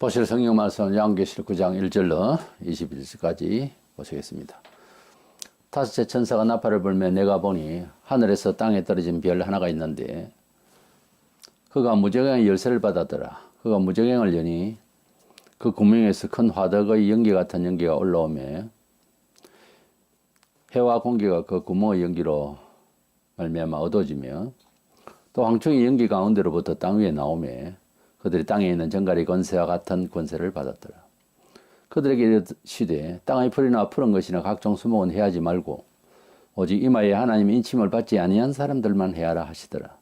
보실 성경 말씀 양계실 9장 1절로 21절까지 보시겠습니다. 다섯째 천사가 나팔을 불며 내가 보니 하늘에서 땅에 떨어진 별 하나가 있는데 그가 무저갱의 열쇠를 받았더라. 그가 무저갱을 여니 그 구멍에서 큰 화덕의 연기 같은 연기가 올라오며 해와 공기가 그 구멍의 연기로 말미암아 어두워지며 또 황충이 연기 가운데로부터 땅 위에 나오며 그들이 땅에 있는 정갈이 권세와 같은 권세를 받았더라. 그들에게 이르시되 땅의 풀이나 푸른 것이나 각종 수목은 해하지 말고 오직 이마에 하나님의 인침을 받지 아니한 사람들만 해하라 하시더라.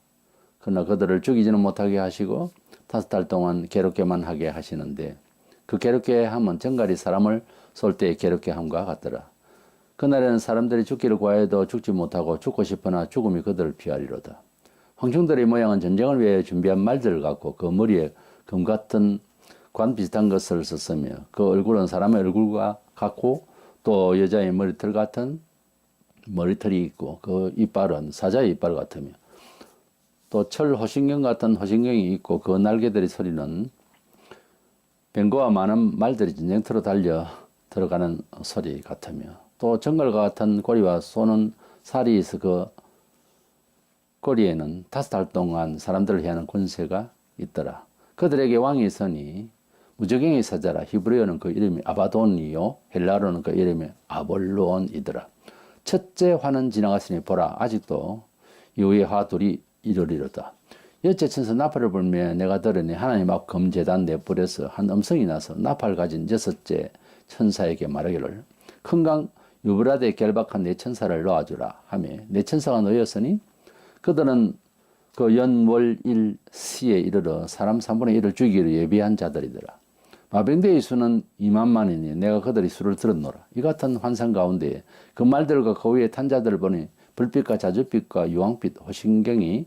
그러나 그들을 죽이지는 못하게 하시고 다섯 달 동안 괴롭게만 하게 하시는데 그 괴롭게 함은 정갈이 사람을 쏠 때에 괴롭게 함과 같더라. 그날에는 사람들이 죽기를 구하여도 죽지 못하고 죽고 싶으나 죽음이 그들을 피하리로다. 황충들의 모양은 전쟁을 위해 준비한 말들 같고 그 머리에 금 같은 관 비슷한 것을 썼으며 그 얼굴은 사람의 얼굴과 같고 또 여자의 머리털 같은 머리털이 있고 그 이빨은 사자의 이빨 같으며 또 철 호신경 같은 호신경이 있고 그 날개들의 소리는 뱅거와 많은 말들이 전쟁터로 달려 들어가는 소리 같으며 또 정갈과 같은 고리와 쏘는 살이 있어 그 꼬리에는 다섯 달 동안 사람들을 해하는 권세가 있더라. 그들에게 왕이 있으니 무적행의 사자라 히브리어는 그 이름이 아바돈이요 헬라어는 그 이름이 아볼론이더라. 첫째 화는 지나갔으니 보라 아직도 이후의 화 둘이 이르리로다. 여째 천사 나팔을 불며 내가 들으니 하나님 앞 금재단 내불에서 한 음성이 나서 나팔 가진 여섯째 천사에게 말하기를 큰 강 유브라데 결박한 내 천사를 놓아주라 하며 내 천사가 놓였으니 그들은 그 연월일 시에 이르러 사람 3분의 1을 죽이기로 예비한 자들이더라. 마병대의 수는 2만만이니 내가 그들의 수를 들었노라. 이 같은 환상 가운데 그 말들과 그 위에 탄 자들을 보니 불빛과 자주빛과 유황빛 호신경이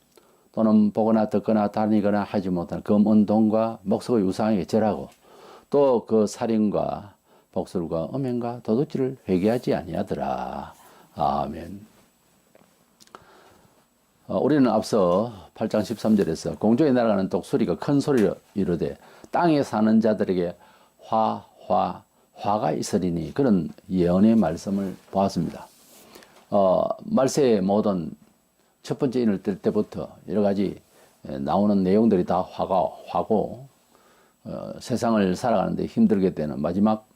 또는 보거나 듣거나 다니거나 하지 못한 금은동과 목석의 우상에게 절하고 또 그 살인과 복술과 음행과 도둑질을 회개하지 아니하더라. 아멘. 어, 우리는 앞서 8장 13절에서 공중에 날아가는 독수리가 큰 소리로 이르되 땅에 사는 자들에게 화, 화, 화가 있으리니 그런 예언의 말씀을 보았습니다. 어, 말세의 모든 첫 번째 인을 뜰 때부터 여러 가지 나오는 내용들이 다 화가, 화고 어, 세상을 살아가는데 힘들게 되는 마지막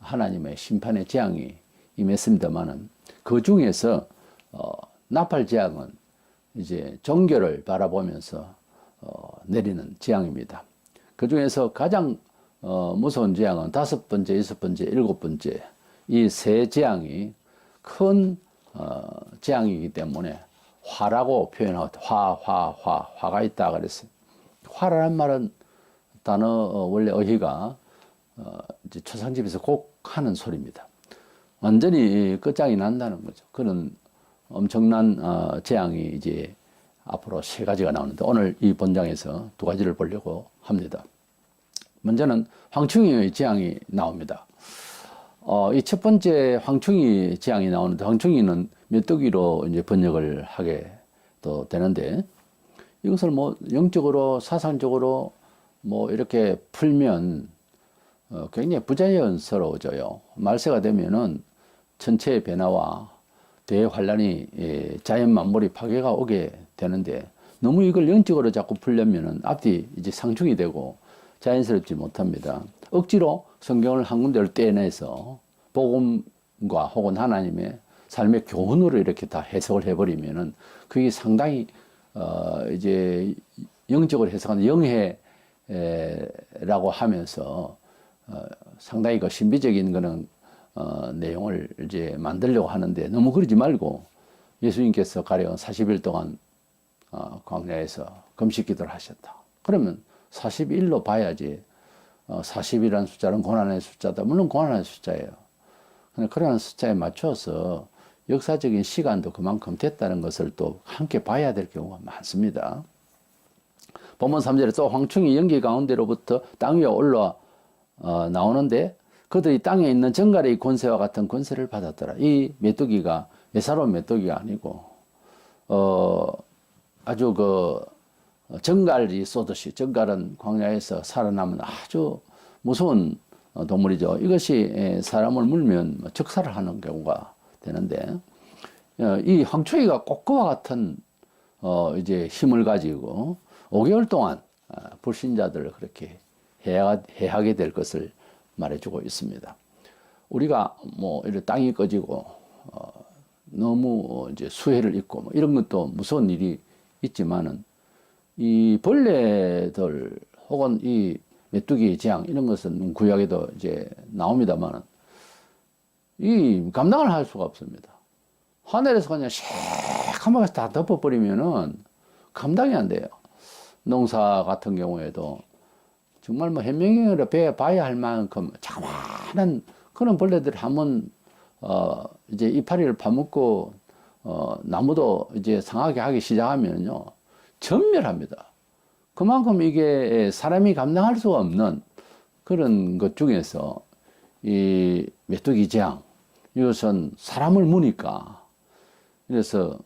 하나님의 심판의 재앙이 임했습니다만은 그 중에서 어, 나팔 재앙은 이제 종교를 바라보면서 어, 내리는 재앙입니다. 그 중에서 가장 어, 무서운 재앙은 다섯 번째, 여섯 번째, 일곱 번째 이 세 재앙이 큰 어, 재앙이기 때문에 화라고 표현하고 화, 화, 화, 화가 있다 그랬어요. 화라는 말은 단어 어, 원래 어휘가 어, 이제 초상집에서 꼭 하는 소리입니다. 완전히 끝장이 난다는 거죠. 그런 엄청난 어, 재앙이 이제 앞으로 세 가지가 나오는데 오늘 이 본장에서 두 가지를 보려고 합니다. 먼저는 황충이의 재앙이 나옵니다. 어, 이 첫 번째 황충이 재앙이 나오는데 황충이는 메뚜기로 이제 번역을 하게 또 되는데 이것을 뭐 영적으로 사상적으로 뭐 이렇게 풀면 어, 굉장히 부자연스러워져요. 말세가 되면은 전체의 변화와 대환란이 예, 자연 만물이 파괴가 오게 되는데 너무 이걸 영적으로 자꾸 풀려면은 앞뒤 이제 상충이 되고 자연스럽지 못합니다. 억지로 성경을 한 군데를 떼내서 복음과 혹은 하나님의 삶의 교훈으로 이렇게 다 해석을 해버리면은 그게 상당히 어 이제 영적으로 해석하는 영해라고 하면서 어 상당히 그 신비적인 거는 어, 내용을 이제 만들려고 하는데 너무 그러지 말고 예수님께서 가령 40일 동안 어, 광야에서 금식 기도를 하셨다. 그러면 41로 봐야지 어, 40이라는 숫자는 고난의 숫자다. 물론 고난의 숫자예요. 근데 그러한 숫자에 맞춰서 역사적인 시간도 그만큼 됐다는 것을 또 함께 봐야 될 경우가 많습니다. 본문 3절에 또 황충이 연기 가운데로부터 땅 위에 올라 어, 나오는데 그들이 땅에 있는 정갈의 권세와 같은 권세를 받았더라. 이 메뚜기가 예사로운 메뚜기가 아니고 어 아주 그 정갈이 쏘듯이 정갈은 광야에서 살아남은 아주 무서운 어, 동물이죠. 이것이 에, 사람을 물면 뭐 적살을 하는 경우가 되는데 어, 이 황초이가 꼭 그와 같은 어 이제 힘을 가지고 5개월 동안 아, 불신자들을 그렇게 해하게 될 것을 말해주고 있습니다. 우리가 뭐 이런 땅이 꺼지고 어, 너무 이제 수해를 입고 뭐 이런 것도 무서운 일이 있지만은 이 벌레들 혹은 이 메뚜기 재앙 이런 것은 구약에도 이제 나옵니다만은 이 감당을 할 수가 없습니다. 하늘에서 그냥 새카맣게 다 덮어버리면은 감당이 안 돼요. 농사 같은 경우에도 정말 뭐 해명으로 배 봐야 할 만큼 자만한 그런 벌레들 한번 어 이제 이파리를 파먹고 어 나무도 이제 상하게 하기 시작하면요 전멸합니다. 그만큼 이게 사람이 감당할 수가 없는 그런 것 중에서 이 메뚜기 재앙 이것은 사람을 무니까 그래서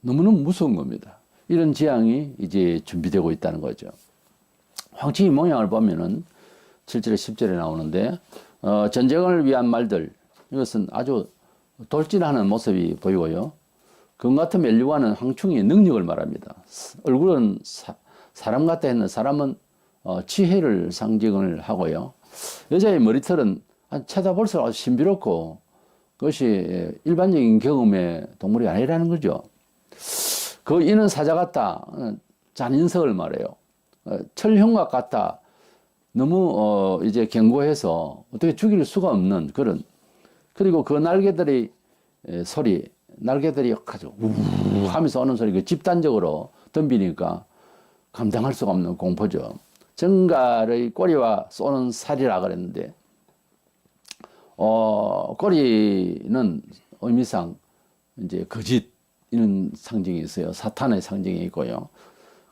너무너무 무서운 겁니다. 이런 재앙이 이제 준비되고 있다는 거죠. 황치의 모양을 보면은 7절에 10절에 나오는데 어, 전쟁을 위한 말들 이것은 아주 돌진하는 모습이 보이고요. 그 같은 멜류와는 황충의 능력을 말합니다. 얼굴은 사, 람 같다 했는 사람은 어, 지혜를 상징을 하고요. 여자의 머리털은 쳐다볼수록 아주 신비롭고 그것이 일반적인 경험의 동물이 아니라는 거죠. 그 이는 사자 같다. 어, 잔인석을 말해요. 어, 철형과 같다. 너무 어 이제 견고해서 어떻게 죽일 수가 없는 그런 그리고 그 날개들이 에, 소리 날개들이 아주 우우 하면서 오는 소리 그 집단적으로 덤비니까 감당할 수가 없는 공포죠. 정갈의 꼬리와 쏘는 살이라 그랬는데 어 꼬리는 의미상 이제 거짓 이런 상징이 있어요. 사탄의 상징이 있고요.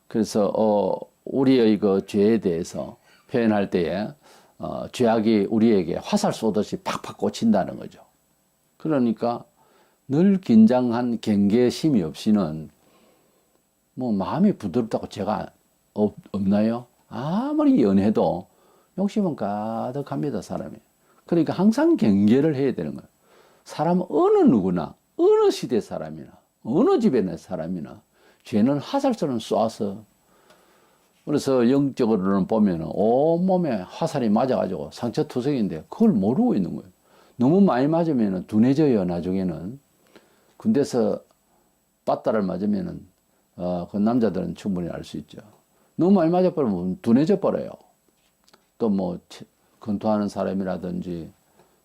그래서 어 우리의 그 죄에 대해서 표현할 때에 어, 죄악이 우리에게 화살 쏘듯이 팍팍 꽂힌다는 거죠. 그러니까 늘 긴장한 경계심이 없이는 뭐 마음이 부드럽다고 제가 없, 없나요? 아무리 연해도 욕심은 가득합니다, 사람이. 그러니까 항상 경계를 해야 되는 거예요. 사람 어느 누구나, 어느 시대 사람이나, 어느 집에 내 사람이나, 죄는 화살처럼 쏴서 그래서 영적으로는 보면은 온몸에 화살이 맞아가지고 상처 투성인데 그걸 모르고 있는 거예요. 너무 많이 맞으면은 둔해져요, 나중에는. 군대에서 빠따를 맞으면은, 어, 그 남자들은 충분히 알 수 있죠. 너무 많이 맞아버리면 둔해져 버려요. 또 뭐, 근투하는 사람이라든지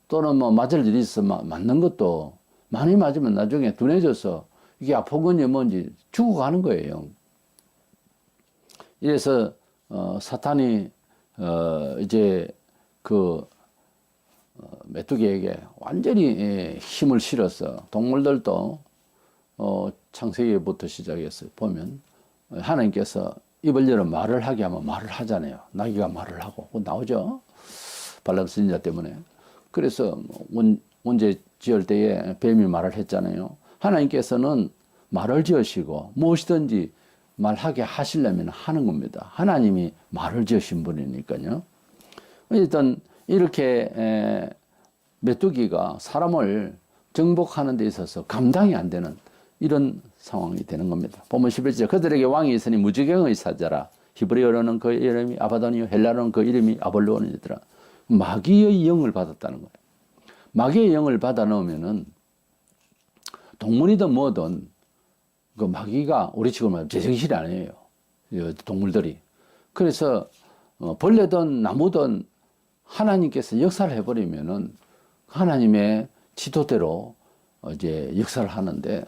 또는 뭐 맞을 일이 있어 맞는 것도 많이 맞으면 나중에 둔해져서 이게 건지 뭔지 죽어가는 거예요. 이래서 어, 사탄이 어, 이제 그 어, 메뚜기에게 완전히 예, 힘을 실어서 동물들도 어, 창세기부터 시작해서 보면 하나님께서 입을 열어 말을 하게 하면 말을 하잖아요. 나귀가 말을 하고 나오죠. 발람 선지자 때문에. 그래서 원, 원제 지을 때에 뱀이 말을 했잖아요. 하나님께서는 말을 지으시고 무엇이든지 말하게 하시려면 하는 겁니다. 하나님이 말을 지으신 분이니까요. 일단 이렇게 에, 메뚜기가 사람을 정복하는 데 있어서 감당이 안 되는 이런 상황이 되는 겁니다. 보면 11절 그들에게 왕이 있으니 무지경의 사자라 히브리어로는 그 이름이 아바도니오 헬라로는 그 이름이 아볼로니더라 마귀의 영을 받았다는 거예요. 마귀의 영을 받아 넣으면은 동물이든 뭐든 그 마귀가 우리 지금 제정신이 아니에요. 동물들이. 그래서 어, 벌레든 나무든 하나님께서 역사를 해버리면은 하나님의 지도대로 어, 이제 역사를 하는데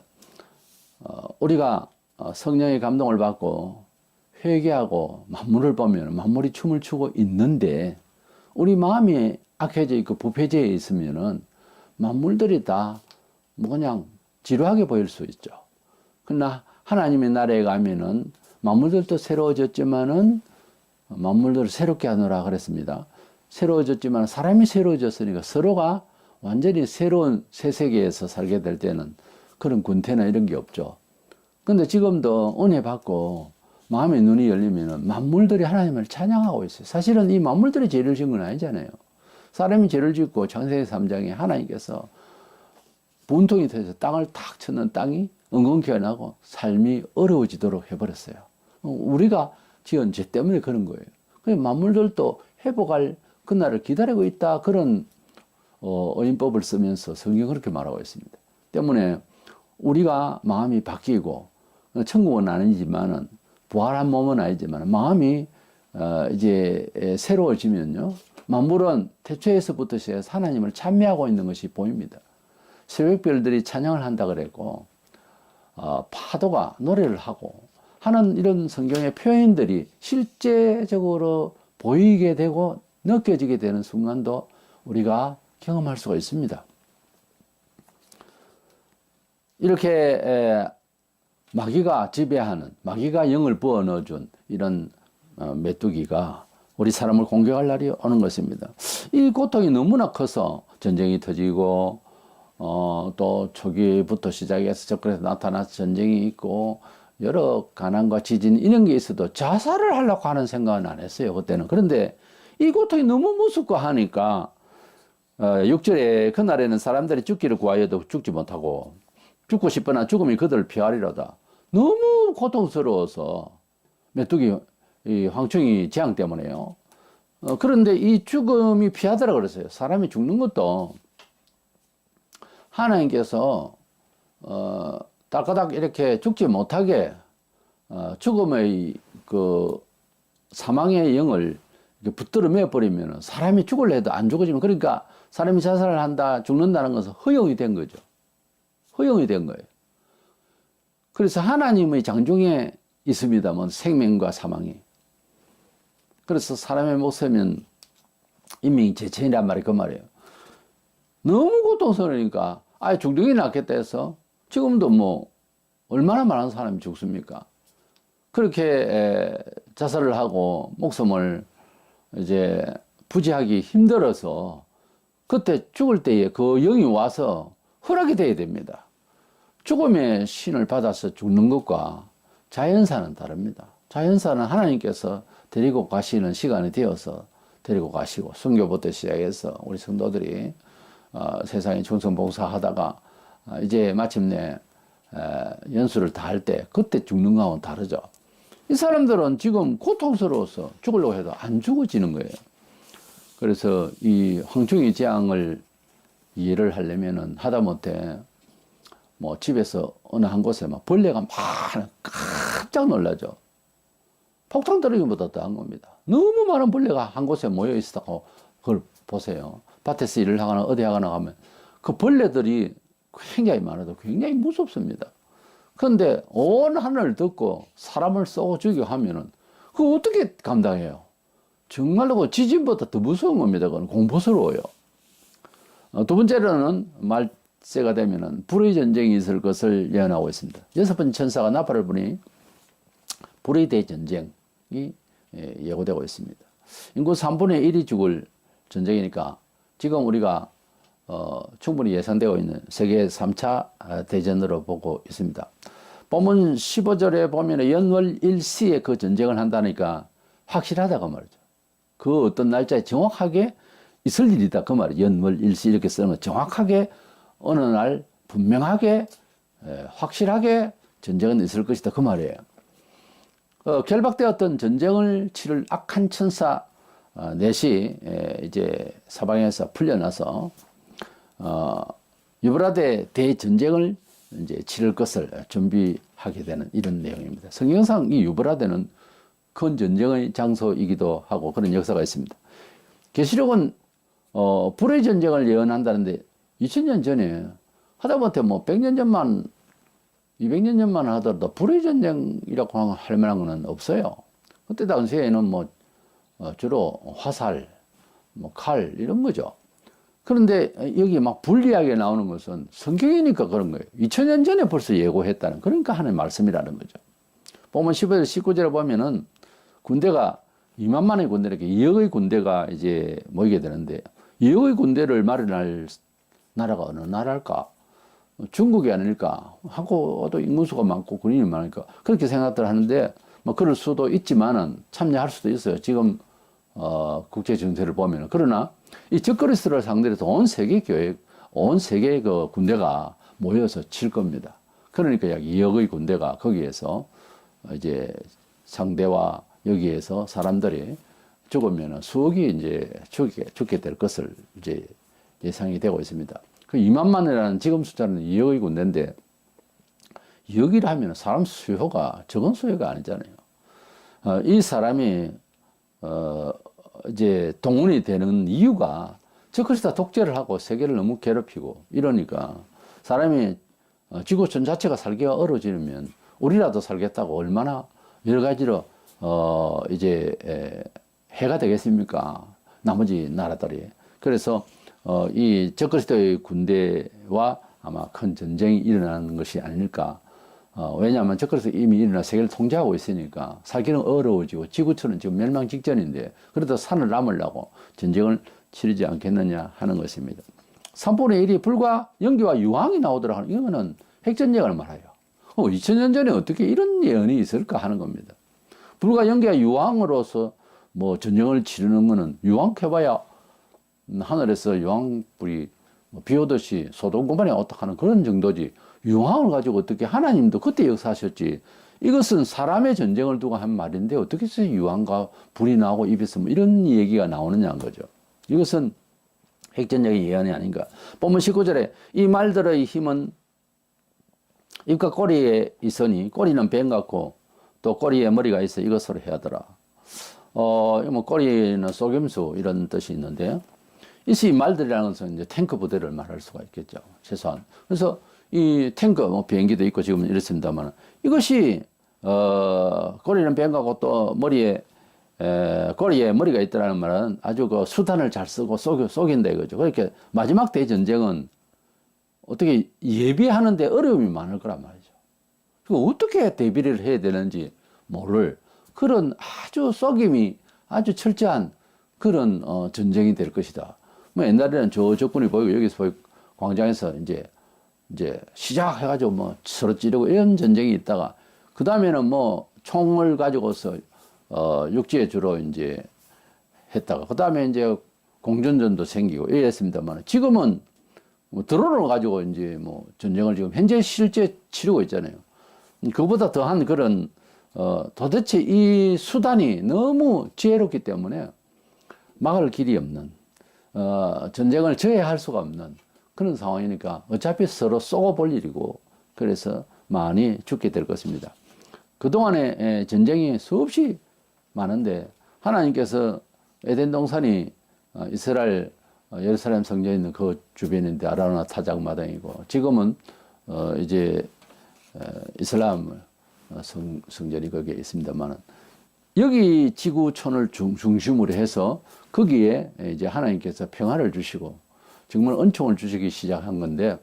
어, 우리가 어, 성령의 감동을 받고 회개하고 만물을 보면 만물이 춤을 추고 있는데 우리 마음이 악해져 있고 부패져 있으면은 만물들이 다뭐 그냥 지루하게 보일 수 있죠. 그러나 하나님의 나라에 가면은 만물들도 새로워졌지만은 만물들을 새롭게 하노라 그랬습니다. 새로워졌지만 사람이 새로워졌으니까 서로가 완전히 새로운 새 세계에서 살게 될 때는 그런 군태나 이런 게 없죠. 근데 지금도 은혜 받고 마음의 눈이 열리면은 만물들이 하나님을 찬양하고 있어요. 사실은 이 만물들이 죄를 지은 건 아니잖아요. 사람이 죄를 짓고 창세기 3장에 하나님께서 분통이 돼서 땅을 탁 쳤는 땅이 엉겅퀴가 나고 삶이 어려워지도록 해버렸어요. 우리가 지은 죄 때문에 그런 거예요. 그래서 만물들도 회복할 그날을 기다리고 있다. 그런 어, 어인법을 쓰면서 성경 그렇게 말하고 있습니다. 때문에 우리가 마음이 바뀌고 천국은 아니지만은 부활한 몸은 아니지만 마음이 어, 이제 새로워지면요. 만물은 태초에서부터 시작해서 하나님을 찬미하고 있는 것이 보입니다. 새벽별들이 찬양을 한다 그랬고 어, 파도가 노래를 하고 하는 이런 성경의 표현들이 실제적으로 보이게 되고 느껴지게 되는 순간도 우리가 경험할 수가 있습니다. 이렇게 에, 마귀가 지배하는 마귀가 영을 부어 넣어준 이런 어, 메뚜기가 우리 사람을 공격할 날이 오는 것입니다. 이 고통이 너무나 커서 전쟁이 터지고 어, 또 초기부터 시작해서 접근해서 나타나서 전쟁이 있고 여러 가난과 지진 이런 게 있어도 자살을 하려고 하는 생각은 안 했어요 그때는 그런데 이 고통이 너무 무섭고 하니까 어, 6절에 그날에는 사람들이 죽기를 구하여도 죽지 못하고 죽고 싶거나 죽음이 그들을 피하리로다. 너무 고통스러워서 메뚜기 이 황충이 재앙 때문에요. 어, 그런데 이 죽음이 피하더라 그랬어요. 사람이 죽는 것도 하나님께서 어, 따까닥 이렇게 죽지 못하게 어, 죽음의 그 사망의 영을 붙들어 매 버리면 사람이 죽을래 해도 안 죽어지면 그러니까 사람이 자살을 한다 죽는다는 것은 허용이 된 거죠. 허용이 된 거예요. 그래서 하나님의 장중에 있습니다만 생명과 사망이 그래서 사람의 목숨은 인명이 제천이란 말이 그 말이에요. 너무 고통스러우니까 아예 게 낫겠다 해서 지금도 뭐 얼마나 많은 사람이 죽습니까? 그렇게 자살을 하고 목숨을 이제 부지하기 힘들어서 그때 죽을 때에 그 영이 와서 허락이 돼야 됩니다. 죽음의 신을 받아서 죽는 것과 자연사는 다릅니다. 자연사는 하나님께서 데리고 가시는 시간이 되어서 데리고 가시고 순교부터 시작해서 우리 성도들이 어, 세상에 충성봉사 하다가 어, 이제 마침내 에, 연수를 다 할 때 그때 죽는 거하고는 다르죠. 이 사람들은 지금 고통스러워서 죽으려고 해도 안 죽어지는 거예요. 그래서 이 황충이 재앙을 이해를 하려면은 하다못해 뭐 집에서 어느 한 곳에 막 벌레가 많아 깜짝 놀라죠. 폭탄 떨어지기보다 더한 겁니다. 너무 많은 벌레가 한 곳에 모여 있었다고 그걸 보세요. 밭에서 일을 하거나 어디 하거나 가면 그 벌레들이 굉장히 많아도 굉장히 무섭습니다. 그런데 온 하늘을 듣고 사람을 쏘고 죽여 하면은 그 어떻게 감당해요? 정말로 그 지진보다 더 무서운 겁니다. 그건 공포스러워요. 어, 두 번째로는 말세가 되면은 불의 전쟁이 있을 것을 예언하고 있습니다. 여섯 번째 천사가 나팔을 부니 불의 대전쟁이 예, 예고되고 있습니다. 인구 3분의 1이 죽을 전쟁이니까 지금 우리가 어, 충분히 예상되고 있는 세계 3차 대전으로 보고 있습니다. 본문 15절에 보면 연월 일시에 그 전쟁을 한다니까 확실하다고 말이죠. 그 어떤 날짜에 정확하게 있을 일이다. 그 말이에요. 연월 일시 이렇게 쓰는 거 정확하게 어느 날 분명하게 에, 확실하게 전쟁은 있을 것이다. 그 말이에요. 어, 결박되었던 전쟁을 치를 악한 천사 어, 넷이 에, 이제 사방에서 풀려나서 어, 유브라데 대전쟁을 이제 치를 것을 준비하게 되는 이런 내용입니다. 성경상 이 유브라데는 큰 전쟁의 장소이기도 하고 그런 역사가 있습니다. 계시록은 어, 불의 전쟁을 예언한다는데 2000년 전에 하다못해 뭐 100년 전만 200년 전만 하더라도 불의 전쟁이라고 할 만한 거는 없어요. 그때 당시에는 뭐 어, 주로 화살, 뭐 칼 이런 거죠. 그런데 여기 막 불리하게 나오는 것은 성경이니까 그런 거예요. 2000년 전에 벌써 예고했다는 그러니까 하는 말씀이라는 거죠. 보면 15절 19절에 보면은 군대가 2만만의 군대 이렇게 2억의 군대가 이제 모이게 되는데 2억의 군대를 마련할 나라가 어느 나라일까? 중국이 아닐까? 하고도 인구수가 많고 군인이 많으니까 그렇게 생각들 하는데 뭐 그럴 수도 있지만은 참여할 수도 있어요. 지금 어, 국제 정세를 보면은 그러나 이 적그리스를 상대로 해서 온 세계 교회, 온 세계 그 군대가 모여서 칠 겁니다. 그러니까 약 2억의 군대가 거기에서 이제 상대와 여기에서 사람들이 죽으면 수억이 이제 죽게, 죽게 될 것을 이제 예상이 되고 있습니다. 그 2만만이라는 지금 숫자는 2억의 군대인데 2억이라 하면 사람 수요가 적은 수요가 아니잖아요. 어, 이 사람이 어, 이제 동원이 되는 이유가 적그리스도 독재를 하고 세계를 너무 괴롭히고 이러니까 사람이 어, 지구촌 자체가 살기가 어려워지면 우리라도 살겠다고 얼마나 여러 가지로 어 이제 에, 해가 되겠습니까? 나머지 나라들이 그래서 어, 이 적그리스도의 군대와 아마 큰 전쟁이 일어나는 것이 아닐까. 어, 왜냐하면 적그리스도 이미 일어나 세계를 통제하고 있으니까 살기는 어려워지고 지구촌은 지금 멸망 직전인데 그래도 산을 남으려고 전쟁을 치르지 않겠느냐 하는 것입니다. 3분의 1이 불과 연기와 유황이 나오더라 하는 이거는 핵전쟁을 말해요. 어, 2000년 전에 어떻게 이런 예언이 있을까 하는 겁니다. 불과 연기와 유황으로서 뭐 전쟁을 치르는 거는 유황 해봐야 하늘에서 유황불이 뭐 비 오듯이 소돔구만에 어떡하는 그런 정도지 유황을 가지고 어떻게 하나님도 그때 역사하셨지 이것은 사람의 전쟁을 두고 한 말인데 어떻게 해서 유황과 불이 나오고 입에서 뭐 이런 얘기가 나오느냐는 거죠. 이것은 핵전쟁의 예언이 아닌가. 보면 19절에 이 말들의 힘은 입과 꼬리에 있으니 꼬리는 뱀 같고 또 꼬리에 머리가 있어 이것으로 해야더라. 어, 뭐 꼬리는 쏘겸수 이런 뜻이 있는데요. 이시 말들이라는 것은 이제 탱크 부대를 말할 수가 있겠죠. 최소한. 그래서 이 탱크, 뭐 비행기도 있고 지금 이렇습니다만 이것이, 어, 꼬리는 뱀가고 또 머리에, 에, 꼬리에 머리가 있다라는 말은 아주 그 수단을 잘 쓰고 쏘, 쏘긴다 이거죠. 그렇게 마지막 대전쟁은 어떻게 예비하는데 어려움이 많을 거란 말이죠. 그 어떻게 대비를 해야 되는지 모를 그런 아주 쏘김이 아주 철저한 그런 어, 전쟁이 될 것이다. 뭐 옛날에는 저 적군이 보이고 여기서 보이고 광장에서 이제 이제 시작해가지고 뭐 서로 찌르고 이런 전쟁이 있다가 그 다음에는 뭐 총을 가지고서 어 육지에 주로 이제 했다가 그 다음에 이제 공전전도 생기고 이랬습니다만 지금은 뭐 드론을 가지고 이제 뭐 전쟁을 지금 현재 실제 치르고 있잖아요. 그보다 더한 그런 어 도대체 이 수단이 너무 지혜롭기 때문에 막을 길이 없는 어, 전쟁을 저해할 수가 없는 그런 상황이니까 어차피 서로 쏘고 볼 일이고 그래서 많이 죽게 될 것입니다. 그동안에 전쟁이 수없이 많은데 하나님께서 에덴 동산이 어, 이스라엘 어, 예루살렘 성전이 있는 그 주변인데 아라나 타작 마당이고 지금은 어 이제 이슬람 성, 성전이 거기에 있습니다만은 여기 지구촌을 중, 중심으로 해서 거기에 이제 하나님께서 평화를 주시고 정말 은총을 주시기 시작한 건데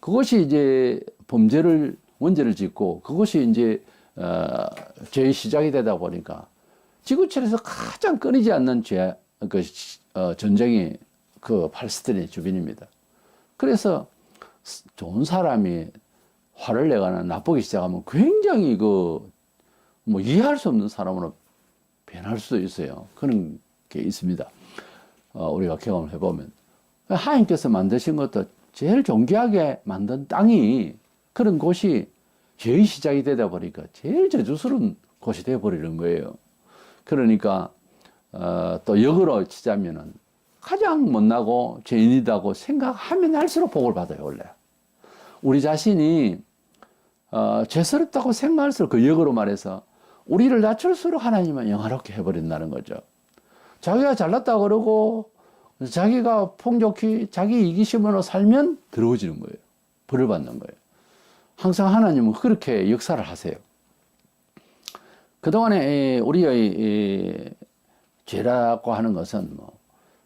그것이 이제 범죄를 원죄를 짓고 그것이 이제 어, 죄의 시작이 되다 보니까 지구촌에서 가장 끊이지 않는 죄, 그 어, 전쟁이 그 팔스티인 주변입니다. 그래서 좋은 사람이 화를 내거나 나쁘기 시작하면 굉장히 그 뭐 이해할 수 없는 사람으로 변할 수도 있어요. 그런 게 있습니다. 어, 우리가 경험을 해보면. 하나님께서 만드신 것도 제일 존귀하게 만든 땅이 그런 곳이 죄의 시작이 되다 보니까 제일 저주스러운 곳이 되어버리는 거예요. 그러니까, 어, 또 역으로 치자면은 가장 못나고 죄인이다고 생각하면 할수록 복을 받아요, 원래. 우리 자신이, 어, 죄스럽다고 생각할수록 그 역으로 말해서 우리를 낮출수록 하나님은 영화롭게 해버린다는 거죠. 자기가 잘났다 그러고 자기가 풍족히 자기 이기심으로 살면 더러워지는 거예요. 벌을 받는 거예요. 항상 하나님은 그렇게 역사를 하세요. 그동안에 이 우리의 이 죄라고 하는 것은 뭐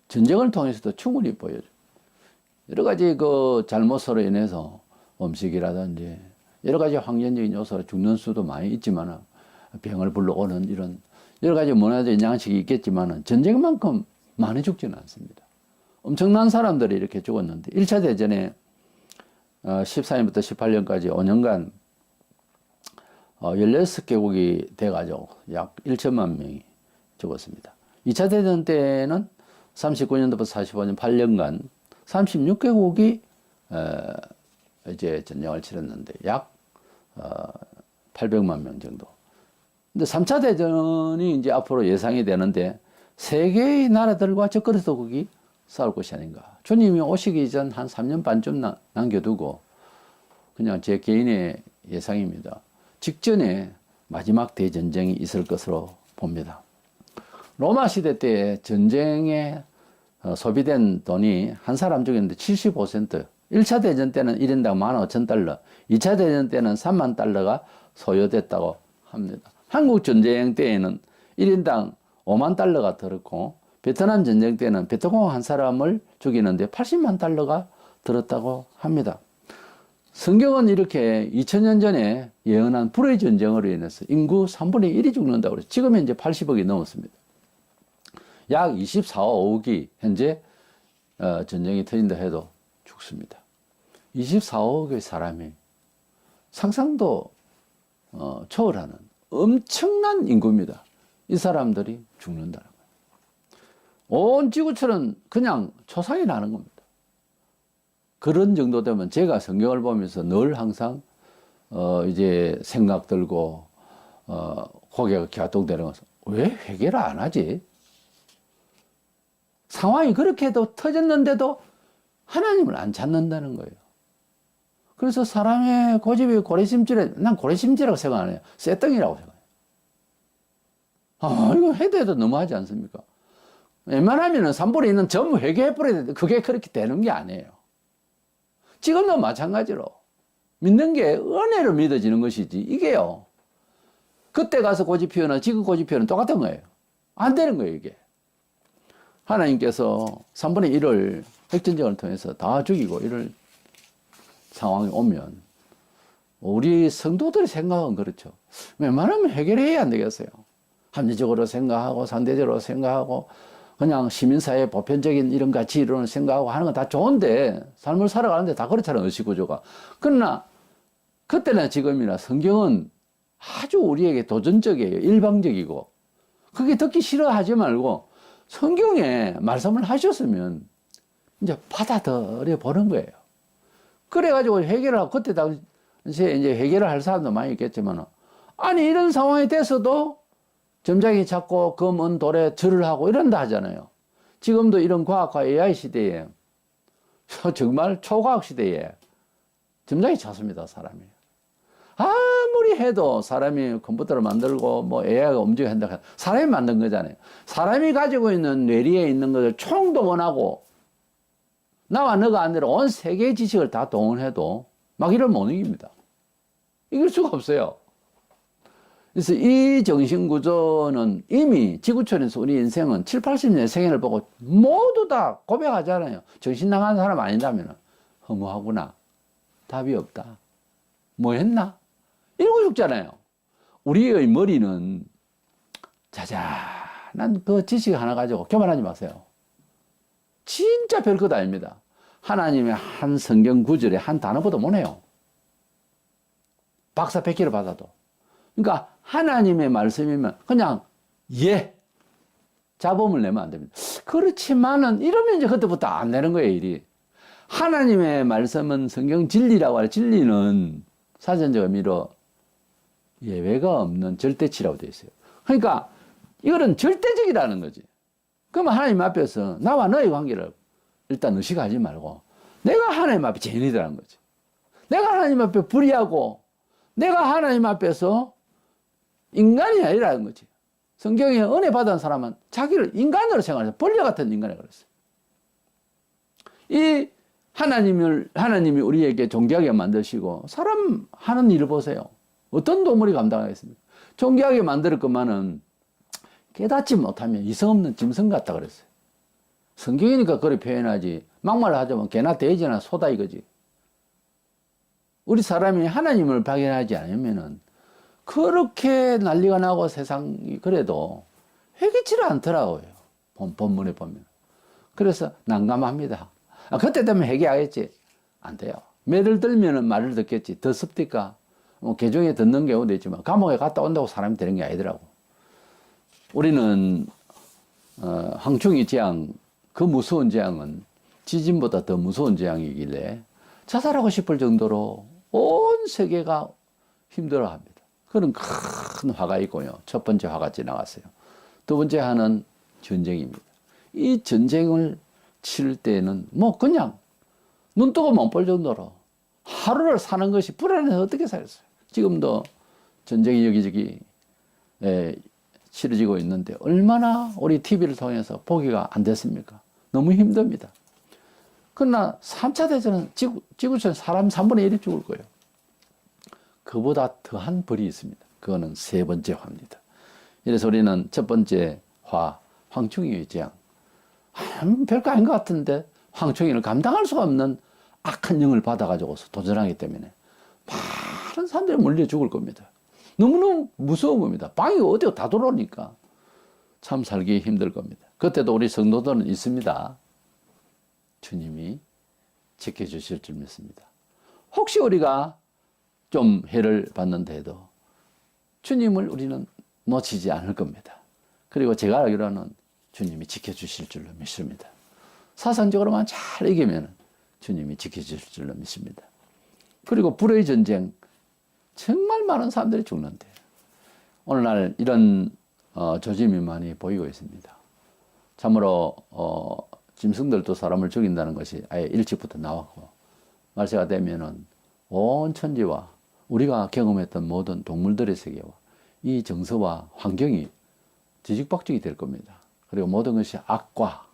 전쟁을 통해서도 충분히 보여줘. 여러 가지 그 잘못으로 인해서 음식이라든지 여러 가지 환경적인 요소로 죽는 수도 많이 있지만 병을 불러오는 이런 여러 가지 문화적인 양식이 있겠지만 전쟁만큼 많이 죽지는 않습니다. 엄청난 사람들이 이렇게 죽었는데 1차 대전에 14년부터 18년까지 5년간 16개국이 돼가지고 약 1천만 명이 죽었습니다. 2차 대전 때는 39년도부터 45년 8년간 36개국이 이제 전쟁을 치렀는데 약 800만 명 정도. 근데 3차 대전이 이제 앞으로 예상이 되는데 세 개의 나라들과 적그리스도국이 싸울 것이 아닌가. 주님이 오시기 전 한 3년 반쯤 나- 남겨두고 그냥 제 개인의 예상입니다. 직전에 마지막 대전쟁이 있을 것으로 봅니다. 로마 시대 때 전쟁에 어, 소비된 돈이 한 사람 죽였는데 75%. 1차 대전 때는 1인당 15,000달러, 2차 대전 때는 3만 달러가 소요됐다고 합니다. 한국 전쟁 때에는 1인당 5만 달러가 들었고, 베트남 전쟁 때는 베트콩 한 사람을 죽이는데 80만 달러가 들었다고 합니다. 성경은 이렇게 2000년 전에 예언한 불의 전쟁으로 인해서 인구 3분의 1이 죽는다고 그래서 지금 현재 80억이 넘었습니다. 약 24억이 현재 어, 전쟁이 터진다 해도 죽습니다. 24억의 사람이 상상도 어, 초월하는 엄청난 인구입니다. 이 사람들이 죽는다는. 온 지구촌은 그냥 초상이 나는 겁니다. 그런 정도 되면 제가 성경을 보면서 늘 항상 어 이제 생각 들고 어 고개가 갸동되는 것은 왜 회개를 안 하지? 상황이 그렇게도 터졌는데도 하나님을 안 찾는다는 거예요. 그래서 사람의 고집이 고래심질에 난 고래심질이라고 생각 안 해요. 쇠덩이라고 생각해요. 아 이거 해도 해도 너무하지 않습니까? 웬만하면은 3분에 있는 전부 회개해버려야 되는데 그게 그렇게 되는 게 아니에요. 지금도 마찬가지로 믿는 게 은혜로 믿어지는 것이지 이게요. 그때 가서 고집 피우나 지금 고집 피우는 똑같은 거예요. 안 되는 거예요 이게. 하나님께서 3분의 1을 핵전쟁을 통해서 다 죽이고 이럴 상황이 오면 우리 성도들의 생각은 그렇죠. 웬만하면 해결해야 안 되겠어요. 합리적으로 생각하고 상대적으로 생각하고 그냥 시민사회 보편적인 이런 가치 이론을 생각하고 하는 건 다 좋은데 삶을 살아가는데 다 그렇잖아요 의식 구조가. 그러나 그때나 지금이나 성경은 아주 우리에게 도전적이에요. 일방적이고. 그게 듣기 싫어하지 말고 성경에 말씀을 하셨으면 이제 받아들여 보는 거예요. 그래가지고 해결을 하고 그때 당시에 이제 해결을 할 사람도 많이 있겠지만 아니 이런 상황이 돼서도 점장이 자꾸 검은 돌에 절을 하고 이런다 하잖아요. 지금도 이런 과학과 AI 시대에 정말 초과학 시대에 점장이 찾습니다 사람이. 아무리 해도 사람이 컴퓨터를 만들고 뭐 AI가 움직여야 한다. 사람이 만든 거잖아요. 사람이 가지고 있는 뇌리에 있는 것을 총동원하고 나와 너가 아니라 온 세계의 지식을 다 동원해도 마귀를 못 이깁니다. 이길 수가 없어요. 그래서 이 정신구조는 이미 지구촌에서 우리 인생은 7, 80년 생애를 보고 모두 다 고백하잖아요. 정신 나간 사람 아니라면 허무하구나. 답이 없다. 뭐 했나? 이러고 죽잖아요. 우리의 머리는 자자난 그 지식 하나 가지고 교만하지 마세요. 진짜 별것 아닙니다. 하나님의 한 성경 구절에 한 단어보다 못해요. 박사 100개를 받아도. 그러니까 하나님의 말씀이면 그냥 예 잡음을 내면 안 됩니다. 그렇지만은 이러면 이제 그때부터 안 되는 거예요 일이. 하나님의 말씀은 성경 진리라고 하는 진리는 사전적 의미로 예외가 없는 절대치라고 되어 있어요. 그러니까 이거는 절대적이라는 거지. 그러면 하나님 앞에서 나와 너의 관계를 일단 의식하지 말고 내가 하나님 앞에 죄인이라는 거지. 내가 하나님 앞에 불의하고 내가 하나님 앞에서 인간이 아니라는 거지. 성경에 은혜 받은 사람은 자기를 인간으로 생각해서 벌레 같은 인간이 그랬어요. 이 하나님을 하나님이 우리에게 존귀하게 만드시고 사람 하는 일을 보세요. 어떤 동물이 감당하겠습니까? 존귀하게 만들 것만은 깨닫지 못하면 이성 없는 짐승 같다 그랬어요. 성경이니까 그렇게 표현하지. 막말 하자면 개나 돼지나 소다 이거지. 우리 사람이 하나님을 발견하지 않으면은 그렇게 난리가 나고 세상이 그래도 회개치를 않더라고요. 본, 본문에 보면. 그래서 난감합니다. 아, 그때 되면 회개하겠지. 안 돼요. 매를 들면은 말을 듣겠지. 더 습니까? 뭐, 개종에 듣는 경우도 있지만, 감옥에 갔다 온다고 사람이 되는 게 아니더라고. 우리는, 어, 황충이 재앙, 그 무서운 재앙은 지진보다 더 무서운 재앙이길래 자살하고 싶을 정도로 온 세계가 힘들어 합니다. 그런 큰 화가 있고요. 첫 번째 화가 지나갔어요. 두 번째 화는 전쟁입니다. 이 전쟁을 치를 때는 뭐 그냥 눈 뜨고 못볼 정도로 하루를 사는 것이 불안해서 어떻게 살겠어요. 지금도 전쟁이 여기저기 에, 치러지고 있는데 얼마나 우리 TV를 통해서 보기가 안 됐습니까? 너무 힘듭니다. 그러나 3차 대전은 지구, 지구촌 사람 3분의 1이 죽을 거예요. 그보다 더한 벌이 있습니다. 그거는 세 번째 화입니다. 이래서 우리는 첫 번째 화, 황충이의 재앙. 음, 별거 아닌 것 같은데 황충이를 감당할 수가 없는 악한 영을 받아가지고서 도전하기 때문에 많은 사람들이 몰려 죽을 겁니다. 너무너무 무서운 겁니다. 방이 어디가 다 돌아오니까 참 살기 힘들 겁니다. 그때도 우리 성도들은 있습니다. 주님이 지켜주실 줄 믿습니다. 혹시 우리가 좀 해를 받는다 해도 주님을 우리는 놓치지 않을 겁니다. 그리고 제가 알기로는 주님이 지켜주실 줄로 믿습니다. 사상적으로만 잘 이기면 주님이 지켜주실 줄로 믿습니다. 그리고 불의 전쟁 정말 많은 사람들이 죽는데 오늘날 이런 어, 조짐이 많이 보이고 있습니다. 참으로 어, 짐승들도 사람을 죽인다는 것이 아예 일찍부터 나왔고 말세가 되면은 온 천지와 우리가 경험했던 모든 동물들의 세계와 이 정서와 환경이 뒤죽박죽이 될 겁니다. 그리고 모든 것이 악과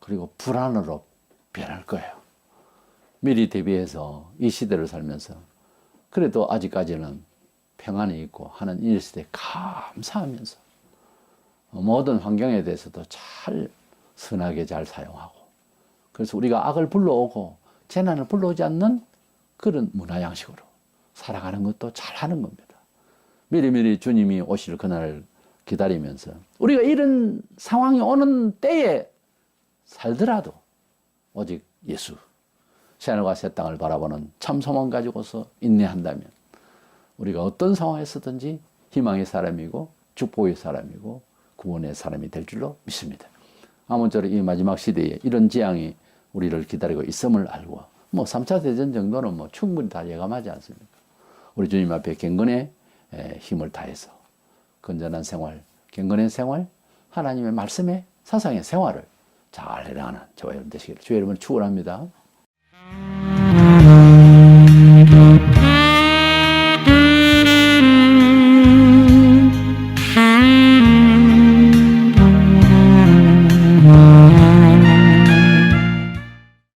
그리고 불안으로 변할 거예요. 미리 대비해서 이 시대를 살면서 그래도 아직까지는 평안이 있고 하는 이 시대에 감사하면서 모든 환경에 대해서도 잘 선하게 잘 사용하고 그래서 우리가 악을 불러오고 재난을 불러오지 않는 그런 문화 양식으로 살아가는 것도 잘 하는 겁니다. 미리미리 주님이 오실 그날을 기다리면서 우리가 이런 상황이 오는 때에 살더라도 오직 예수 새하늘과 새 땅을 바라보는 참 소망 가지고서 인내한다면 우리가 어떤 상황에서든지 희망의 사람이고 축복의 사람이고 구원의 사람이 될 줄로 믿습니다. 아무쪼록 이 마지막 시대에 이런 재앙이 우리를 기다리고 있음을 알고 뭐 3차 대전 정도는 뭐 충분히 다 예감하지 않습니까? 우리 주님 앞에 경건의 힘을 다해서 건전한 생활, 경건의 생활, 하나님의 말씀의 사상의 생활을 잘 해나가는 저와 여러분 되시기를 주의 이름으로 축원합니다.